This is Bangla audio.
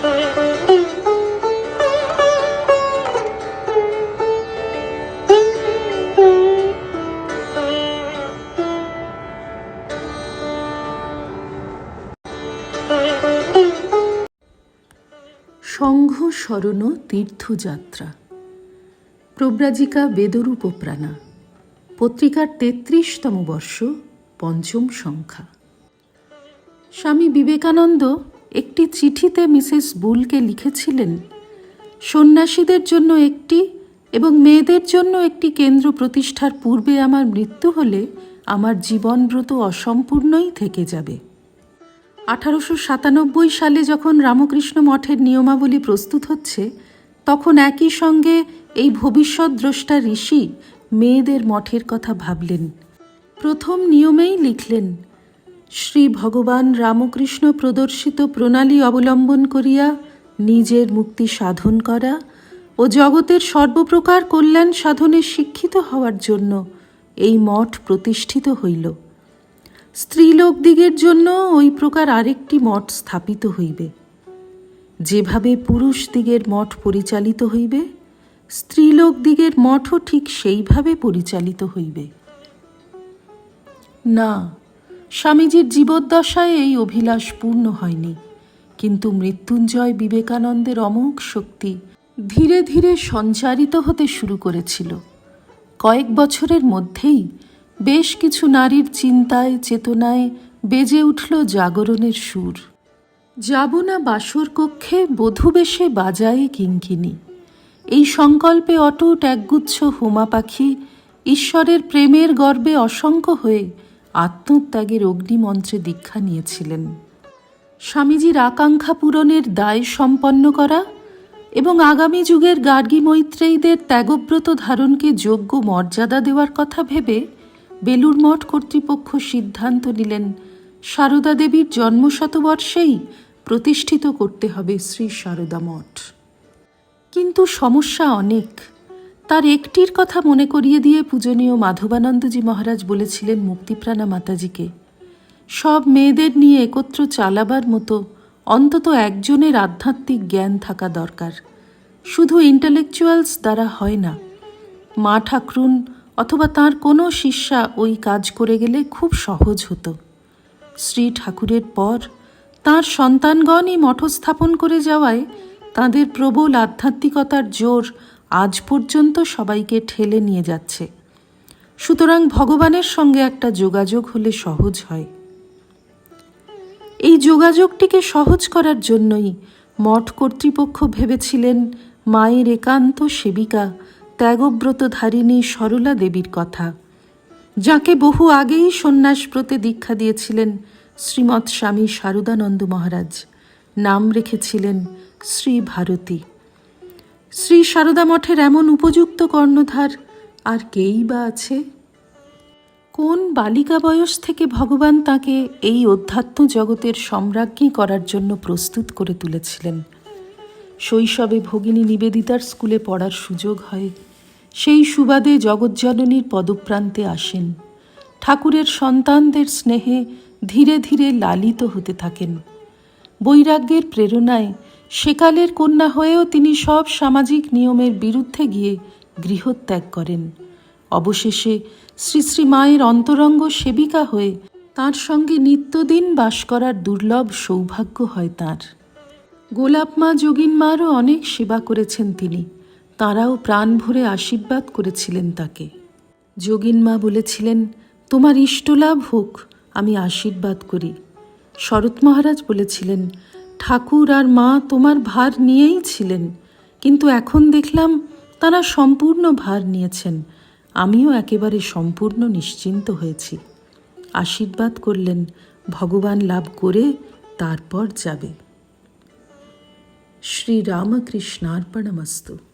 সংঘ স্মরণ তীর্থযাত্রা। প্রব্রাজিকা বেদরূপ প্রাণা পত্রিকার তেত্রিশতম বর্ষ পঞ্চম সংখ্যা। স্বামী বিবেকানন্দ একটি চিঠিতে মিসেস বুলকে লিখেছিলেন, সন্ন্যাসীদের জন্য একটি এবং মেয়েদের জন্য একটি কেন্দ্র প্রতিষ্ঠার পূর্বে আমার মৃত্যু হলে আমার জীবনব্রত অসম্পূর্ণই থেকে যাবে। আঠারোশো সাতানব্বই সালে যখন রামকৃষ্ণ মঠের নিয়মাবলী প্রস্তুত হচ্ছে, তখন একই সঙ্গে এই ভবিষ্যৎ দ্রষ্টা ঋষি মেয়েদের মঠের কথা ভাবলেন। প্রথম নিয়মেই লিখলেন শ্রী ভগবান রামকৃষ্ণ প্রদর্শিত প্রণালী অবলম্বন করিয়া নিজের মুক্তি সাধন করা ও জগতের সর্বপ্রকার কল্যাণ সাধনে শিক্ষিত হওয়ার জন্য এই মঠ প্রতিষ্ঠিত হইল। স্ত্রীলোকদিগের জন্য ওই প্রকার আরেকটি মঠ স্থাপিত হইবে। যেভাবে পুরুষদিগের মঠ পরিচালিত হইবে স্ত্রীলোকদিগের মঠও ঠিক সেইভাবে পরিচালিত হইবে। না স্বামীজির জীবদ্দশায় এই অভিলাষ পূর্ণ হয়নি। কিন্তু মৃত্যুঞ্জয় বিবেকানন্দের অমোঘ শক্তি ধীরে ধীরে সঞ্চারিত হতে শুরু করেছিল। কয়েক বছরের মধ্যেই বেশ কিছু নারীর চিন্তায়, চেতনায় বেজে উঠল জাগরণের সুর। যাব না বাসর কক্ষে বধূবেশে বাজায়ে কিঙ্কিনি এই সংকল্পে অটুট একগুচ্ছ হোমা পাখি ঈশ্বরের প্রেমের গর্বে অসংখ্য হয়ে আত্মত্যাগের অগ্নিমন্ত্রে দীক্ষা নিয়েছিলেন। স্বামীজির আকাঙ্ক্ষা পূরণের দায় সম্পন্ন করা এবং আগামী যুগের গার্গী মৈত্রেয়ীদের ত্যাগব্রত ধারণকে যোগ্য মর্যাদা দেওয়ার কথা ভেবে বেলুর মঠ কর্তৃপক্ষ সিদ্ধান্ত নিলেন, সারদা দেবীর জন্মশতবর্ষেই প্রতিষ্ঠিত করতে হবে শ্রী সারদা মঠ। কিন্তু সমস্যা অনেক। তার একটির কথা মনে করিয়ে দিয়ে পূজনীয় মাধবানন্দজি মহারাজ বলেছিলেন মুক্তিপ্রাণা মাতাজিকে, সব মেয়েদের নিয়ে একত্র চালাবার মতো অন্তত একজনের আধ্যাত্মিক জ্ঞান থাকা দরকার। শুধু ইন্টালেকচুয়ালস দ্বারা হয় না, মা ঠাকরুন অথবা তার কোনো শিষ্যা ওই কাজ করে গেলে খুব সহজ হতো। শ্রী ঠাকুরের পর তার সন্তানগণই মঠ স্থাপন করে যাওয়ায় তাদের প্রবল আধ্যাত্মিকতার জোর আজ পর্যন্ত সবাইকে ঠেলে নিয়ে যাচ্ছে। সুতরাং ভগবানের সঙ্গে একটা যোগাযোগ হলে সহজ হয়। এই যোগাযোগটিকে সহজ করার জন্যই মঠ কর্তৃপক্ষ ভেবেছিলেন, মায়ের একান্ত সেবিকা, ত্যাগব্রতধারিণী সরলা দেবীর কথা, যাকে বহু আগেই সন্ন্যাসব্রতে দীক্ষা দিয়েছিলেন শ্রীমৎ স্বামী শারদানন্দ মহারাজ। নাম রেখেছিলেন শ্রী ভারতী শ্রী সারদা মঠের এমন উপযুক্ত কর্ণধার আর কেই বা আছে? কোন বালিকা বয়স থেকে ভগবান তাকে এই অধ্যাত্ম জগতের সম্রাজ্ঞী করার জন্য প্রস্তুত করে তুলেছিলেন? শৈশবে ভগিনী নিবেদিতার স্কুলে পড়ার সুযোগ হয়। সেই সুবাদে জগজ্জননীর পদপ্রান্তে আসেন। ঠাকুরের সন্তানদের স্নেহে ধীরে ধীরে লালিত হতে থাকেন। বৈরাগ্যের প্রেরণায় সেকালের কন্যা হয়েও তিনি সব সামাজিক নিয়মের বিরুদ্ধে গিয়ে গৃহত্যাগ করেন। অবশেষে শ্রী শ্রী মায়ের অন্তরঙ্গ সেবিকা হয়ে তার সঙ্গে নিত্যদিন বাস করার দুর্লভ সৌভাগ্য হয় তার। গোলাপ মা, যোগিন মারও অনেক সেবা করেছেন তিনি। তাঁরাও প্রাণ ভরে আশীর্বাদ করেছিলেন তাকে। যোগিন মা বলেছিলেন, তোমার ইষ্টলাভ হোক, আমি আশীর্বাদ করি। শরৎ মহারাজ বলেছিলেন ঠাকুর আর মা তোমার ভার নিয়েই ছিলেন। কিন্তু এখন দেখলাম তারা সম্পূর্ণ ভার নিয়েছেন। আমিও একেবারে সম্পূর্ণ নিশ্চিন্ত হয়েছি। আশীর্বাদ করলেন, ভগবান লাভ করে তারপর যাবে। শ্রীরামকৃষ্ণার্পণমস্তু।